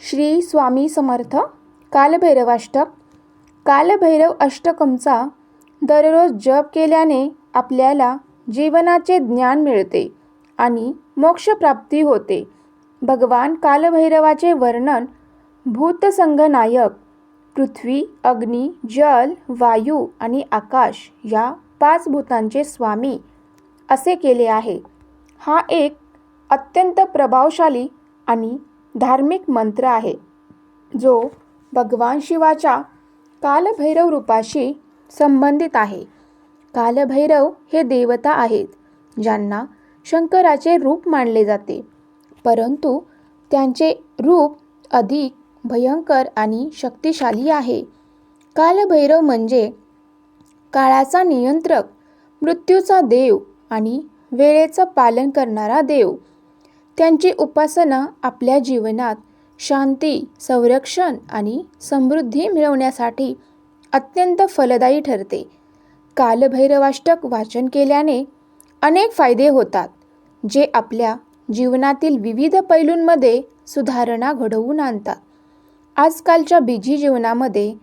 श्री स्वामी समर्थ कालभैरवाष्टक. कालभैरव अष्टकमचा दररोज जप केल्याने आपल्याला जीवनाचे ज्ञान मिळते आणि मोक्षप्राप्ती होते. भगवान कालभैरवाचे वर्णन भूतसंघनायक पृथ्वी अग्नी जल वायू आणि आकाश या पाच भूतांचे स्वामी असे केले आहे. हा एक अत्यंत प्रभावशाली आणि धार्मिक मंत्र आहे जो भगवान शिवाच्या कालभैरव रूपाशी संबंधित आहे. कालभैरव हे देवता आहेत ज्यांना शंकराचे रूप मानले जाते. परंतु त्यांचे रूप अधिक भयंकर आणि शक्तिशाली आहे. कालभैरव म्हणजे काळाचा नियंत्रक मृत्यूचा देव आणि वेळेचं पालन करणारा देव. त्यांची उपासना आपल्या जीवनात शांती संरक्षण आणि समृद्धी मिळवण्यासाठी अत्यंत फलदायी ठरते. कालभैरवाष्टक वाचन केल्याने अनेक फायदे होतात जे आपल्या जीवनातील विविध पैलूंमध्ये सुधारणा घडवून आणतात. आजकालच्या बिझी जीवनामध्ये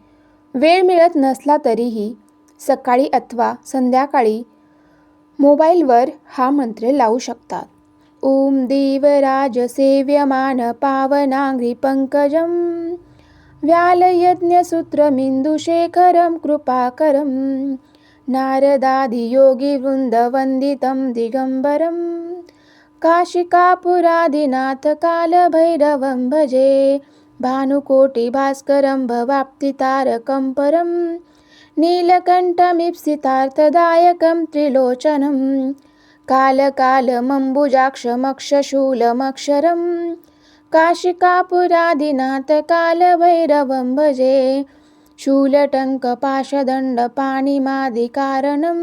वेळ मिळत नसला तरीही सकाळी अथवा संध्याकाळी मोबाईलवर हा मंत्र लावू शकतात. ॐ देवराज सेव्यमान व्यालयज्ञसूत्रमिन्दुशेखरं कृपाकरं नारदादियोगिवृन्दवन्दितं दिगम्बरं काशिकापुरादिनाथकालभैरवं भजे भानुकोटिभास्करं भवाप्तितारकं परं नीलकण्ठमीप्सितार्थदायकं त्रिलोचनं कालकालमम्बुजाक्षमक्षशूलमक्षरं काशिकापुरादिनाथकालभैरवं भजे शूलटङ्कपाशदण्डपाणिमादिकारणं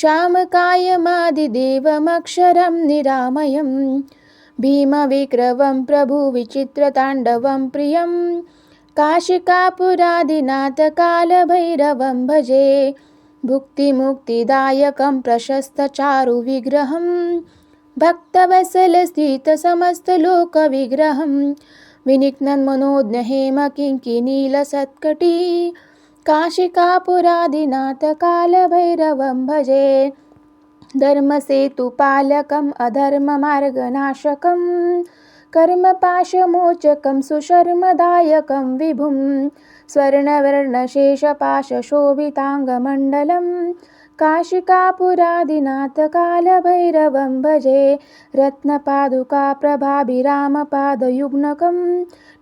श्यामकायमादिदेवमक्षरं निरामयं भीमविक्रवं प्रभुविचित्रताण्डवं प्रियं काशिकापुरादिनाथकालभैरवं भजे भुक्तिमुक्तिदायकं प्रशस्तचारुविग्रहं भक्तवसलस्थितसमस्तलोकविग्रहं विनिघ्नन्मनोज्ञ हेम किङ्किनीलसत्कटी काशिकापुरादिनाथकालभैरवं भजे धर्मसेतुपालकम् अधर्ममार्गनाशकम् कर्मपाशमोचकं सुशर्मदायकं विभुं स्वर्णवर्णशेषपाशशोभिताङ्गमण्डलं काशिकापुरादिनाथकालभैरवं भजे रत्नपादुकाप्रभाभिरामपादयुग्नकं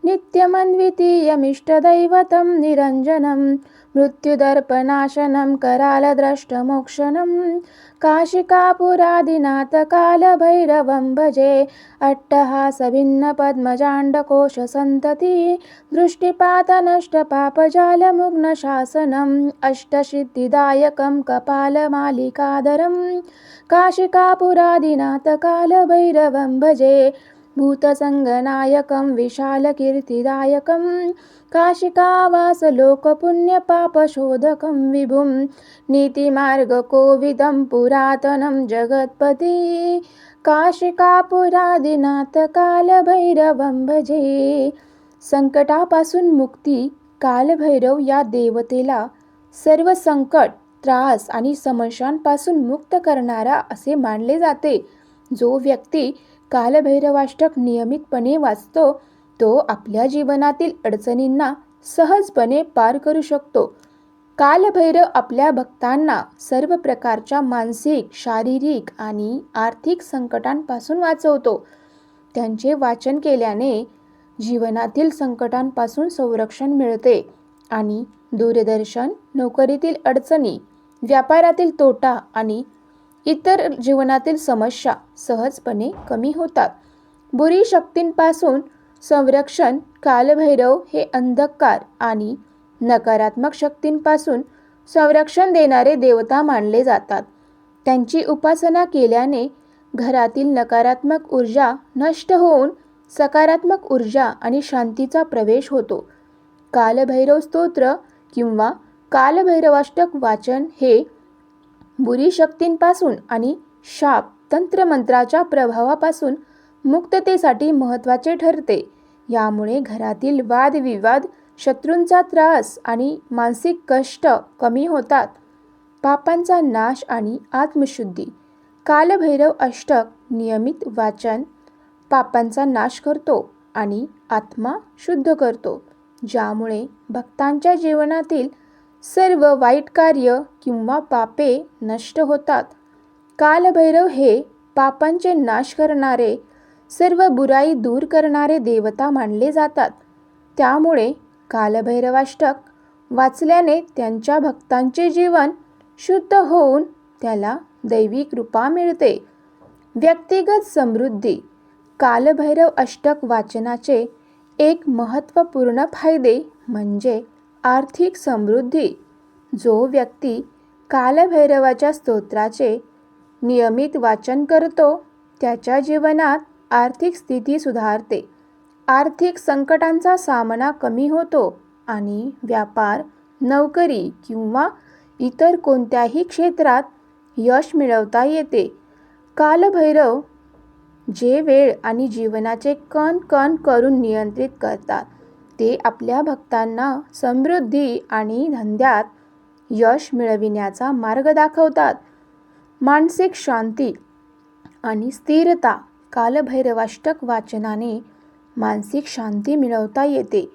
नित्यमन्वितीयमिष्टदैवतं निरञ्जनं मृत्युदर्पनाशनं करालद्रष्टमोक्षणं। काशिकापुरादिनाथकालभैरवं भजे अट्टहासभिन्नपद्मजाण्डकोशसन्तति दृष्टिपातनष्टपापजालमुग्नशासनम् अष्टसिद्धिदायकं कपालमालिकादरं। काशिकापुरादिनाथकालभैरवं भजे भूतसङ्गनायकं विशालकीर्तिदायकं काशिकावासलोकपुण्यपापशोधकं विभुं नीतिमार्गकोविदं पुरातनं जगत्पति काशिकापुरादिनाथकालभैरवं भजे संकटापासून मुक्ती कालभैरव या देवतेला सर्व संकट त्रास आणि समस्यांपासून मुक्त करणारा असे मानले जाते. जो व्यक्ती कालभैरवाष्टक नियमितपणे वाचतो तो आपल्या जीवनातील अडचणींना सहजपणे पार करू शकतो. कालभैरव आपल्या भक्तांना सर्व प्रकारच्या मानसिक शारीरिक आणि आर्थिक संकटांपासून वाचवतो. त्यांचे वाचन केल्याने जीवनातील संकटांपासून संरक्षण मिळते आणि दूरदर्शन नोकरीतील अडचणी व्यापारातील तोटा आणि इतर जीवनातील समस्या सहजपणे कमी होतात. बुरी शक्तींपासून संरक्षण कालभैरव हे अंधकार आणि नकारात्मक शक्तींपासून संरक्षण देणारे देवता मानले जातात. त्यांची उपासना केल्याने घरातील नकारात्मक ऊर्जा नष्ट होऊन सकारात्मक ऊर्जा आणि शांतीचा प्रवेश होतो. कालभैरव स्तोत्र किंवा कालभैरवाष्टक वाचन हे बुरी शक्तींपासून आणि शाप तंत्रमंत्राच्या प्रभावापासून मुक्ततेसाठी महत्त्वाचे ठरते. यामुळे घरातील वादविवाद शत्रूंचा त्रास आणि मानसिक कष्ट कमी होतात. पापांचा नाश आणि आत्मशुद्धी कालभैरव अष्टक नियमित वाचन पापांचा नाश करतो आणि आत्मा शुद्ध करतो ज्यामुळे भक्तांच्या जीवनातील सर्व वाईट कार्य किंवा पापे नष्ट होतात. कालभैरव हे पापांचे नाश करणारे सर्व बुराई दूर करणारे देवता मानले जातात. त्यामुळे कालभैरवाष्टक वाचल्याने त्यांच्या भक्तांचे जीवन शुद्ध होऊन त्याला दैवी कृपा मिळते. व्यक्तिगत समृद्धी कालभैरव अष्टक वाचनाचे एक महत्त्वपूर्ण फायदे म्हणजे आर्थिक समृद्धी जो व्यक्ती कालभैरवाच्या स्तोत्राचे नियमित वाचन करतो त्याच्या जीवनात आर्थिक स्थिती सुधारते. आर्थिक संकटांचा सामना कमी होतो आणि व्यापार नोकरी किंवा इतर कोणत्याही क्षेत्रात यश मिळवता येते. कालभैरव जे वेळ आणि जीवनाचे कण कण करून नियंत्रित करतात. ते आपल्या भक्तांना समृद्धी आणि धंद्यात यश मिळविण्याचा मार्ग दाखवतात. मानसिक शांती आणि स्थिरता कालभैरवाष्टक वाचनाने मानसिक शांती मिळवता येते.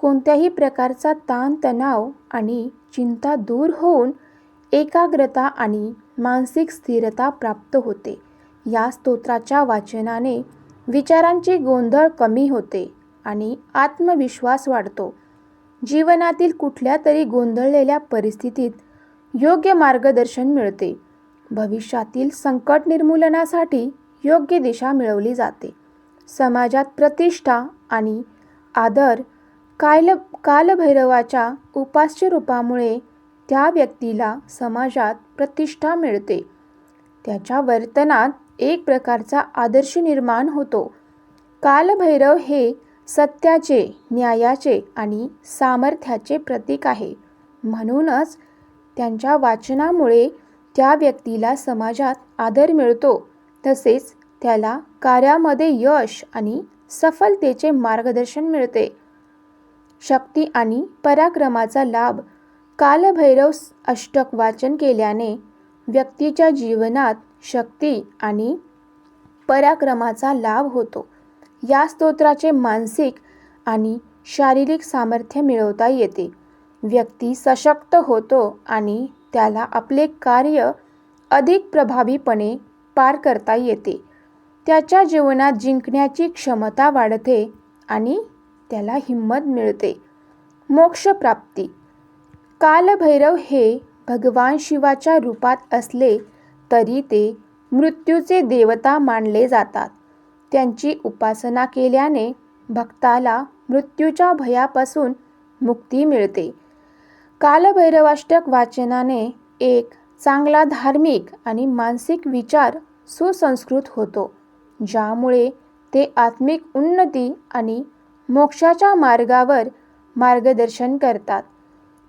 कोणत्याही प्रकारचा ताणतणाव आणि चिंता दूर होऊन एकाग्रता आणि मानसिक स्थिरता प्राप्त होते. या स्तोत्राच्या वाचनाने विचारांची गोंधळ कमी होते. आणि आत्मविश्वास वाढतो. जीवनातील कुठल्या तरी गोंधळलेल्या परिस्थितीत योग्य मार्गदर्शन मिळते. भविष्यातील संकट निर्मूलनासाठी योग्य दिशा मिळवली जाते. समाजात प्रतिष्ठा आणि आदर काल कालभैरवाच्या उपास्य रूपामुळे त्या व्यक्तीला समाजात प्रतिष्ठा मिळते. त्याच्या वर्तनात एक प्रकारचा आदर्श निर्माण होतो. कालभैरव हे सत्याचे न्यायाचे आणि सामर्थ्याचे प्रतीक आहे. म्हणूनच त्यांच्या वाचनामुळे त्या व्यक्तीला समाजात आदर मिळतो. तसेच त्याला कार्यामध्ये यश आणि सफलतेचे मार्गदर्शन मिळते. शक्ती आणि पराक्रमाचा लाभ कालभैरव अष्टक वाचन केल्याने व्यक्तीच्या जीवनात शक्ती आणि पराक्रमाचा लाभ होतो. या स्तोत्राचे मानसिक आणि शारीरिक सामर्थ्य मिळवता येते. व्यक्ती सशक्त होतो आणि त्याला आपले कार्य अधिक प्रभावीपणे पार करता येते. त्याच्या जीवनात जिंकण्याची क्षमता वाढते आणि त्याला हिंमत मिळते. मोक्षप्राप्ती कालभैरव हे भगवान शिवाच्या रूपात असले तरी ते मृत्यूचे देवता मानले जातात. त्यांची उपासना केल्याने भक्ताला मृत्यूच्या भयापासून मुक्ती मिळते. कालभैरवाष्टक वाचनाने एक चांगला धार्मिक आणि मानसिक विचार सुसंस्कृत होतो ज्यामुळे ते आत्मिक उन्नती आणि मोक्षाच्या मार्गावर मार्गदर्शन करतात.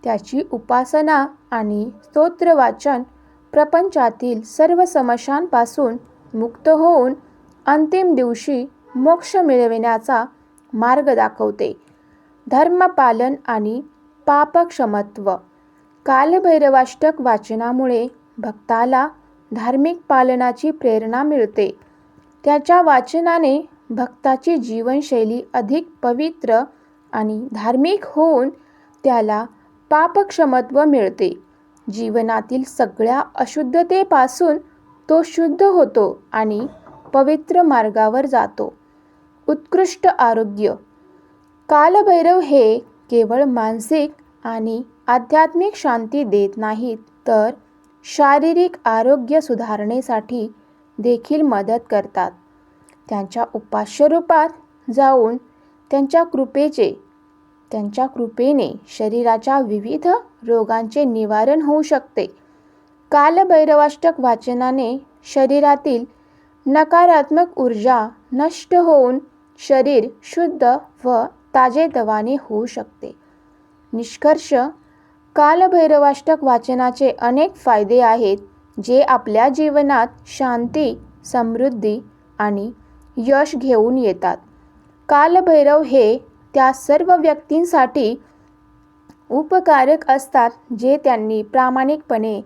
त्याची उपासना आणि स्तोत्रवाचन प्रपंचातील सर्व समस्यांपासून मुक्त होऊन अंतिम दिवशी मोक्ष मिळविण्याचा मार्ग दाखवते. धर्मपालन आणि पापक्षमत्व. कालभैरवाष्टक वाचनामुळे भक्ताला धार्मिक पालनाची प्रेरणा मिळते. त्याच्या वाचनाने भक्ताची जीवनशैली अधिक पवित्र आणि धार्मिक होऊन त्याला पापक्षमत्व मिळते. जीवनातील सगळ्या अशुद्धतेपासून तो शुद्ध होतो आणि पवित्र मार्गावर जातो. उत्कृष्ट आरोग्य. कालभैरव हे केवळ मानसिक आणि आध्यात्मिक शांती देत नाहीत तर शारीरिक आरोग्य सुधारणेसाठी देखील मदत करतात. त्यांच्या उपास्य रूपात जाऊन त्यांच्या कृपेचे त्यांच्या कृपेने शरीराच्या विविध रोगांचे निवारण होऊ शकते. कालभैरवाष्टक वाचनाने शरीरातील नकारात्मक ऊर्जा नष्ट होऊन शरीर शुद्ध व ताजेतवाने होऊ शकते. निष्कर्ष कालभैरवाष्टक वाचनाचे अनेक फायदे आहेत जे आपल्या जीवनात शांती समृद्धी आणि यश घेऊन येतात. कालभैरव हे त्या सर्व व्यक्तींसाठी उपकारक असतात जे त्यांनी प्रामाणिकपणे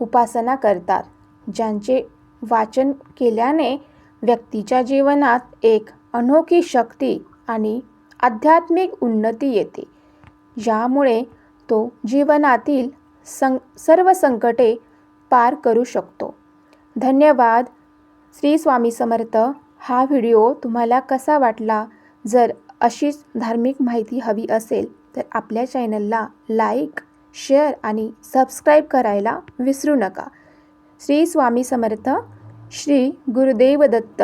उपासना करतात ज्यांचे वाचन केल्याने व्यक्तीच्या जीवनात एक अनोखी शक्ती आणि आध्यात्मिक उन्नती येते. ज्यामुळे तो जीवनातील सं सर्व संकटे पार करू शकतो. धन्यवाद. श्री स्वामी समर्थ हा व्हिडिओ तुम्हाला कसा वाटला? जर अशीच धार्मिक माहिती हवी असेल तर आपल्या चॅनलला लाईक शेअर आणि सबस्क्राईब करायला विसरू नका. श्री स्वामी समर्थ श्री गुरुदेव दत्त